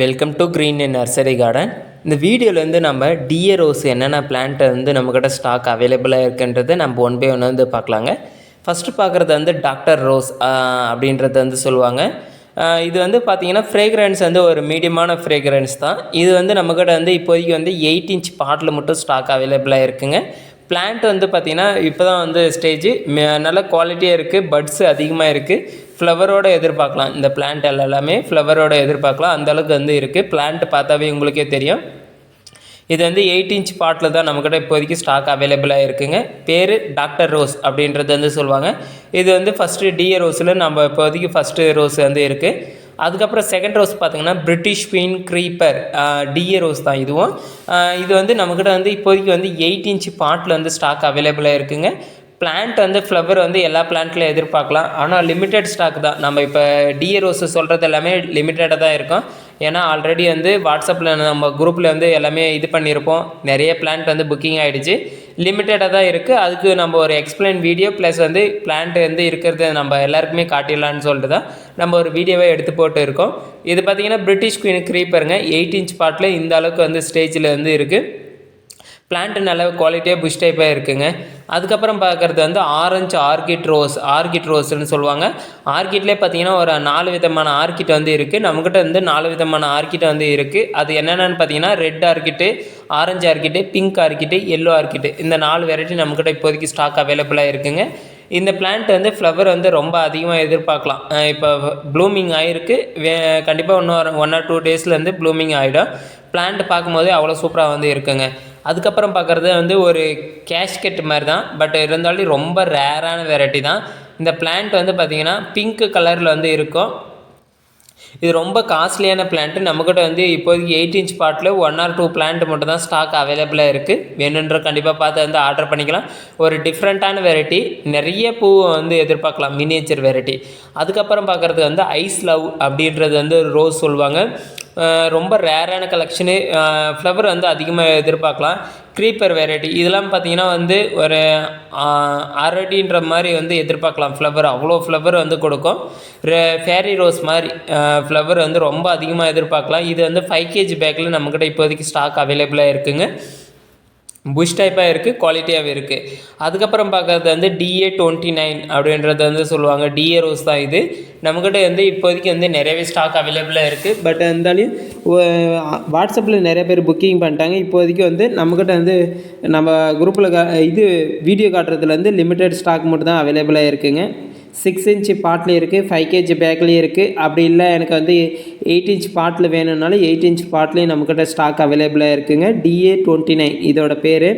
Welcome to green nursery garden இந்த வீடியோவில் வந்து நம்ம டிஏ ரோஸ் என்னென்ன பிளான்ட்டை வந்து நம்மக்கிட்ட ஸ்டாக் அவைலபிளாக இருக்குன்றது நம்ம ஒன் பை ஒன் வந்து பார்க்கலாங்க. ஃபஸ்ட்டு பார்க்குறது வந்து டாக்டர் ரோஸ் அப்படின்றத வந்து சொல்லுவாங்க. இது வந்து பார்த்தீங்கன்னா ஃப்ரேக்ரன்ஸ் வந்து ஒரு மீடியமான ஃப்ரேக்ரன்ஸ் தான். இது வந்து நம்மக்கிட்ட வந்து இப்போதைக்கு வந்து எயிட் இன்ச் பாட்டில் மட்டும் ஸ்டாக் அவைலபிளாக இருக்குங்க. பிளான்ட் வந்து பார்த்திங்கன்னா இப்போ தான் வந்து ஸ்டேஜ் நல்ல குவாலிட்டியாக இருக்குது பட்ஸ் அதிகமாக இருக்குது ஃப்ளவரோட எதிர்பார்க்கலாம். இந்த பிளான்ட் எல்லாமே ஃப்ளவரோட எதிர்பார்க்கலாம். அந்த அளவுக்கு வந்து இருக்குது பிளான்ட் பார்த்தாவே உங்களுக்கே தெரியும். இது வந்து எயிட் இன்ச் பாட்டில் தான் நம்மக்கிட்ட இப்போதைக்கு ஸ்டாக் அவைலபிளாக இருக்குங்க. பேர் டாக்டர் ரோஸ் அப்படின்றது வந்து சொல்லுவாங்க. இது வந்து ஃபஸ்ட்டு டிஏ ரோஸில் நம்ம இப்போதைக்கு ஃபஸ்ட்டு ரோஸ் வந்து இருக்குது அதுக்கப்புறம் செகண்ட் ரோஸ் பார்த்தீங்கன்னா British queen creeper DA rose தான் இதுவும். இது வந்து நம்மக்கிட்ட வந்து இப்போதைக்கு வந்து எயிட் இன்ச் பாட்டில் வந்து ஸ்டாக் அவைலபிளாக இருக்குங்க. பிளான்ட் வந்து ஃப்ளவர் வந்து எல்லா பிளான்ட்லையும் எதிர்பார்க்கலாம். ஆனால் லிமிட்டெட் ஸ்டாக் தான். நம்ம இப்போ டிஏ ரோஸ் சொல்கிறது எல்லாமே லிமிட்டடாக தான் இருக்கும். ஏன்னா ஆல்ரெடி வந்து வாட்ஸ்அப்பில் நம்ம குரூப்பில் வந்து எல்லாமே இது பண்ணியிருப்போம். நிறைய பிளான்ட் வந்து புக்கிங் ஆகிடுச்சு லிமிட்டடாக தான் இருக்குது அதுக்கு நம்ம ஒரு எக்ஸ்பிளைன் வீடியோ ப்ளஸ் வந்து பிளான்ட் வந்து இருக்கிறது நம்ம எல்லாருக்குமே காட்டிடலான்னு சொல்லிட்டு தான் நம்ம ஒரு வீடியோவை எடுத்து போட்டு இருக்கோம். இது பார்த்தீங்கன்னா பிரிட்டிஷ் குயின் க்ரீப்பருங்க எயிட் இன்ச் பாட்டில் இந்த அளவுக்கு வந்து ஸ்டேஜில் வந்து இருக்குது பிளான்ட்டு நல்ல குவாலிட்டியாக புஷ் டைப்பாக இருக்குங்க அதுக்கப்புறம் பார்க்குறது வந்து ஆரஞ்சு ஆர்கிட் ரோஸ் ஆர்கிட் ரோஸ்ன்னு சொல்லுவாங்க. ஆர்கிட்லேயே பார்த்தீங்கன்னா ஒரு நாலு விதமான ஆர்கிட் வந்து இருக்குது நம்மக்கிட்ட வந்து நாலு விதமான ஆர்கிட் வந்து இருக்குது அது என்னென்னு பார்த்தீங்கன்னா red orchid orange orchid pink orchid yellow orchid இந்த நாலு வெரைட்டி நம்மக்கிட்ட இப்போதைக்கு ஸ்டாக் அவைலபிளாக இருக்குங்க. இந்த பிளான்ட் வந்து ஃப்ளவர் வந்து ரொம்ப அதிகமாக எதிர்பார்க்கலாம். இப்போ ப்ளூமிங் ஆகிருக்கு வே கண்டிப்பாக இன்னும் ஒன் ஆர் டூ டேஸ்லேருந்து ப்ளூமிங் ஆகிடும் பிளான்ட் பார்க்கும்போது அவ்வளோ சூப்பராக வந்து இருக்குங்க. அதுக்கப்புறம் பார்க்குறது வந்து ஒரு கேஷ்கெட் மாதிரி தான் பட் இருந்தாலும் ரொம்ப ரேரான வெரைட்டி தான். இந்த பிளான்ட் வந்து பார்த்திங்கன்னா பிங்க் கலரில் வந்து இருக்கும். இது ரொம்ப காஸ்ட்லியான பிளான்ட்டு நம்மக்கிட்ட வந்து இப்போதைக்கு eight inch bottle one or two plant மட்டும் தான் ஸ்டாக் அவைலபிளாக இருக்குது வேணுன்ற கண்டிப்பாக பார்த்து வந்து ஆர்டர் பண்ணிக்கலாம். ஒரு டிஃப்ரெண்ட்டான வெரைட்டி நிறைய பூ வந்து எதிர்பார்க்கலாம். மினியேச்சர் வெரைட்டி அதுக்கப்புறம் பார்க்குறது வந்து ஐஸ் லவ் அப்படின்றது வந்து ரோஸ் சொல்லுவாங்க. ரொம்ப ரேரான கலெக்ஷனு ஃப்ளவர் வந்து அதிகமாக எதிர்பார்க்கலாம். க்ரீப்பர் வெரைட்டி இதெல்லாம் பார்த்தீங்கன்னா வந்து ஒரு அரடின்ற மாதிரி வந்து எதிர்பார்க்கலாம் ஃப்ளவர் அவ்வளோ ஃப்ளவர் வந்து கொடுக்கும். ஃபேரி ரோஸ் மாதிரி ஃப்ளவர் வந்து ரொம்ப அதிகமாக எதிர்பார்க்கலாம். இது வந்து ஃபைவ் கேஜி பேக்கில் நம்மக்கிட்ட இப்போதைக்கு ஸ்டாக் அவைலபிளாக இருக்குங்க. புஷ் டைப்பாக இருக்குது குவாலிட்டியாகவே இருக்குது அதுக்கப்புறம் பார்க்கறது வந்து டிஏ டுவெண்ட்டி நைன் அப்படின்றது வந்து சொல்லுவாங்க. டிஏ ரோஸ் தான் இது. நம்மக்கிட்ட வந்து இப்போதைக்கு வந்து நிறையவே ஸ்டாக் அவைலபிளாக இருக்குது பட் இருந்தாலும் வாட்ஸ்அப்பில் நிறைய பேர் புக்கிங் பண்ணிட்டாங்க. இப்போதைக்கு வந்து நம்மக்கிட்ட வந்து நம்ம குரூப்பில் இது வீடியோ காட்டுறதுலேருந்து லிமிட்டெட் ஸ்டாக் மட்டும் தான் அவைலபிளாக இருக்குங்க. சிக்ஸ் இன்ச் பாட்லேயும் இருக்குது ஃபைவ் கேஜி பேக்லேயும் இருக்குது அப்படி இல்லை எனக்கு வந்து எயிட் இன்ச் பாட்டில் வேணும்னாலும் எயிட் இன்ச் பாட்லேயும் நம்மக்கிட்ட ஸ்டாக் அவைலபிளாக இருக்குதுங்க டிஏ டுவெண்ட்டி நைன் இதோட பேர்.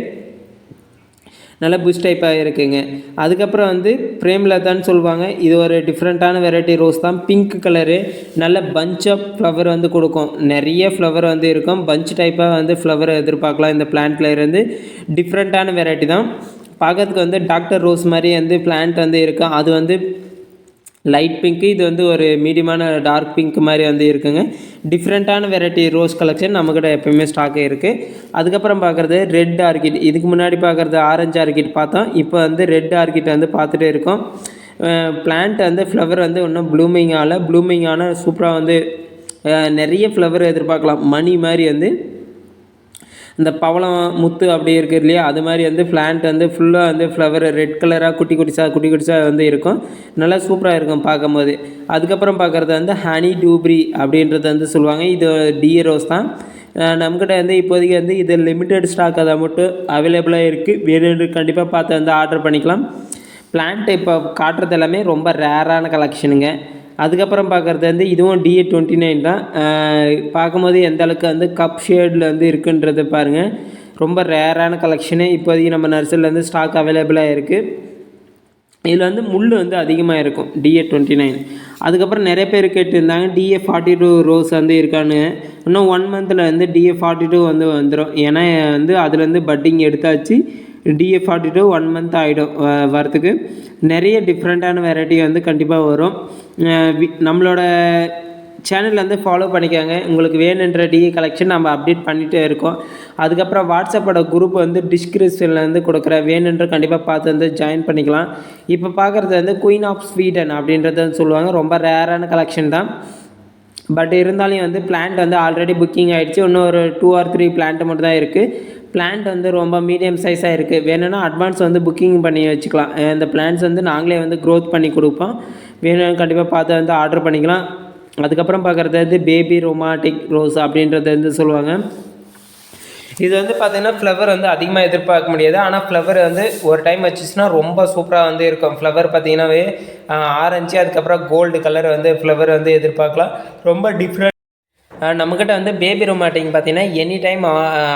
நல்ல புஷ் டைப்பாக இருக்குங்க. அதுக்கப்புறம் வந்து பிரேம்லதான்னு சொல்லுவாங்க. இது ஒரு டிஃப்ரெண்ட்டான வெரைட்டி ரோஸ் தான். பிங்க் கலரு நல்ல பஞ்ச் ஆஃப் ஃப்ளவர் வந்து கொடுக்கும். நிறைய ஃப்ளவர் வந்து இருக்கும். பஞ்ச் டைப்பாக வந்து ஃப்ளவர் எதிர்பார்க்கலாம். இந்த பிளான்ட்டில் இருந்து டிஃப்ரெண்ட்டான வெரைட்டி தான். பார்க்கறதுக்கு வந்து டாக்டர் ரோஸ் மாதிரி வந்து பிளான்ட் வந்து இருக்கும் அது வந்து லைட் பிங்க்கு இது வந்து ஒரு மீடியமான டார்க் பிங்க் மாதிரி வந்து இருக்குங்க. டிஃப்ரெண்ட்டான வெரைட்டி ரோஸ் கலெக்ஷன் நம்மக்கிட்ட எப்பயுமே ஸ்டாக்கு இருக்குது அதுக்கப்புறம் பார்க்குறது ரெட் ஆர்கிட் இதுக்கு முன்னாடி பார்க்குறது ஆரஞ்சு ஆர்கிட் பார்த்தோம். இப்போ வந்து ரெட் ஆர்கிட் வந்து பார்த்துட்டே இருக்கோம். பிளான்ட் வந்து ஃப்ளவர் வந்து இன்னும் ப்ளூமிங் ஆகலை. ப்ளூமிங் ஆனால் சூப்பராக வந்து நிறைய ஃப்ளவர் எதிர்பார்க்கலாம். மணி மாதிரி வந்து இந்த பவளம் முத்து அப்படி இருக்குது இல்லையா? அது மாதிரி வந்து பிளான்ட் வந்து ஃபுல்லாக வந்து ஃப்ளவர் ரெட் கலராக குட்டி குட்டிச்சா குட்டி குடிச்சா வந்து இருக்கும். நல்லா சூப்பராக இருக்கும் பார்க்கும்போது. அதுக்கப்புறம் பார்க்குறது வந்து ஹனி டூப்ரி அப்படின்றது வந்து சொல்லுவாங்க. இது டிஏ ரோஸ் தான். நம்மக்கிட்ட வந்து இப்போதைக்கு வந்து இது லிமிட்டட் ஸ்டாக் அதை மட்டும் அவைலபிளாக இருக்குது வேறு கண்டிப்பாக பார்த்து வந்து ஆர்டர் பண்ணிக்கலாம். பிளான்ட் இப்போ காட்டுறது எல்லாமே ரொம்ப ரேரான கலெக்ஷனுங்க அதுக்கப்புறம் பார்க்குறது வந்து இதுவும் டிஏ டுவெண்ட்டி நைன் தான். பார்க்கும்போது எந்த அளவுக்கு வந்து கப் ஷேடில் வந்து இருக்குன்றது பாருங்கள் ரொம்ப ரேரான கலெக்ஷனு இப்போதைக்கு நம்ம நர்சரியில் வந்து ஸ்டாக் அவைலபிளாக இருக்குது இதில் வந்து முள் வந்து அதிகமாக இருக்கும் டிஏ டுவெண்ட்டி நைன் அதுக்கப்புறம் நிறைய பேர் கேட்டிருந்தாங்க டிஏ ஃபார்ட்டி டூ ரோஸ் வந்து இருக்கான்னு. இன்னும் ஒன் மந்தில் வந்து டிஏ ஃபார்ட்டி டூ வந்து வந்துடும் ஏன்னா வந்து அதுலேருந்து பட்டிங் எடுத்தாச்சு. DA forty two one month ஆகிடும் வரத்துக்கு நிறைய டிஃப்ரெண்ட்டான வெரைட்டி வந்து கண்டிப்பாக வரும். நம்மளோட சேனலில் வந்து ஃபாலோ பண்ணிக்கோங்க. உங்களுக்கு வேணுன்ற டிஏ கலெக்ஷன் நம்ம அப்டேட் பண்ணிகிட்டே இருக்கோம். அதுக்கப்புறம் வாட்ஸ்அப்போட குரூப் வந்து டிஸ்கிரிப்ஷனில் வந்து கொடுக்குற வேணுன்ற கண்டிப்பாக பார்த்து வந்து ஜாயின் பண்ணிக்கலாம். இப்போ பார்க்குறது வந்து குயின் ஆஃப் ஸ்வீடன் அப்படின்றத வந்து சொல்லுவாங்க. ரொம்ப ரேரான கலெக்ஷன் தான். பட் இருந்தாலும் வந்து பிளான்ட் வந்து ஆல்ரெடி புக்கிங் ஆகிடுச்சு இன்னும் ஒரு டூ ஆர் த்ரீ பிளான்ட் மட்டும் தான் இருக்குது பிளான்ட் வந்து ரொம்ப மீடியம் சைஸாக இருக்குது வேணும்னா அட்வான்ஸ் வந்து புக்கிங் பண்ணி வச்சுக்கலாம். இந்த பிளான்ஸ் வந்து நாங்களே வந்து க்ரோத் பண்ணி கொடுப்போம். வேணும் கண்டிப்பாக பார்த்து வந்து ஆர்டர் பண்ணிக்கலாம். அதுக்கப்புறம் பார்க்குறது வந்து பேபி ரொமாட்டிக் ரோஸ் அப்படின்றது வந்து சொல்லுவாங்க. இது வந்து பார்த்தீங்கன்னா ஃப்ளவர் வந்து அதிகமாக எதிர்பார்க்க முடியாது. ஆனால் ஃப்ளவர் வந்து ஒரு டைம் வச்சுச்சுன்னா ரொம்ப சூப்பராக வந்து இருக்கும். ஃப்ளவர் பார்த்தீங்கன்னாவே ஆரஞ்சு அதுக்கப்புறம் கோல்டு கலர் வந்து ஃப்ளவர் வந்து எதிர்பார்க்கலாம். ரொம்ப டிஃப்ரெண்ட் நம்மக்கிட்ட வந்து பேபி ரொமாட்டிங் பார்த்தீங்கன்னா எனி டைம்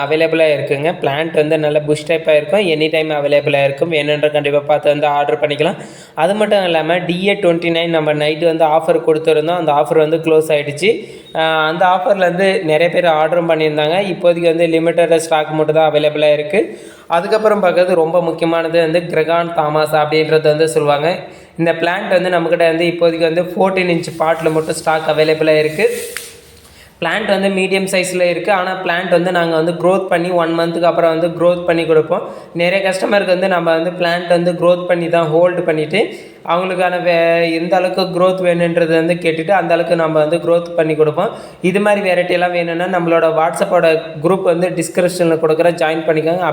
அவைலபிளாக இருக்குங்க. பிளான்ட் வந்து நல்ல புஷ் டைப்பாக இருக்கும். எனி டைம் அவைலபிளாக இருக்கும். வேணுன்ற கண்டிப்பாக பார்த்து வந்து ஆர்டர் பண்ணிக்கலாம். அது மட்டும் இல்லாமல் டிஏ டுவெண்ட்டி நைன் நம்ம நைட்டு வந்து ஆஃபர் கொடுத்துருந்தோம். அந்த ஆஃபர் வந்து க்ளோஸ் ஆகிடுச்சு அந்த ஆஃபரில் வந்து நிறைய பேர் ஆர்டரும் பண்ணியிருந்தாங்க. இப்போதைக்கு வந்து லிமிட்டட் ஸ்டாக் மட்டும் தான் அவைலபிளாக இருக்குது அதுக்கப்புறம் பார்க்கறது ரொம்ப முக்கியமானது வந்து கிரகான் தாமாஸ் அப்படின்றது வந்து சொல்லுவாங்க. இந்த பிளான்ட் வந்து நம்மக்கிட்ட வந்து இப்போதைக்கு வந்து ஃபோர்டீன் இன்ச் பாட்டில் மட்டும் ஸ்டாக் அவைலபிளாக இருக்குது பிளான்ட் வந்து மீடியம் சைஸில் இருக்குது ஆனால் பிளான்ட் வந்து நாங்கள் வந்து க்ரோத் பண்ணி ஒன் மந்த்துக்கு அப்புறம் வந்து க்ரோத் பண்ணி கொடுப்போம். நிறைய கஸ்டமருக்கு வந்து நம்ம வந்து பிளான்ட் வந்து க்ரோத் பண்ணி தான் ஹோல்டு பண்ணிவிட்டு அவங்களுக்கான வே எந்த அளவுக்கு க்ரோத் வேணுன்றது வந்து கேட்டுட்டு அந்த அளவுக்கு நம்ம வந்து க்ரோத் பண்ணி கொடுப்போம். இது மாதிரி வெரைட்டியெல்லாம் வேணும்னா நம்மளோட வாட்ஸ்அப்போட குரூப் வந்து டிஸ்கிரிப்ஷனில் கொடுக்குற ஜாயின் பண்ணிக்கோங்க.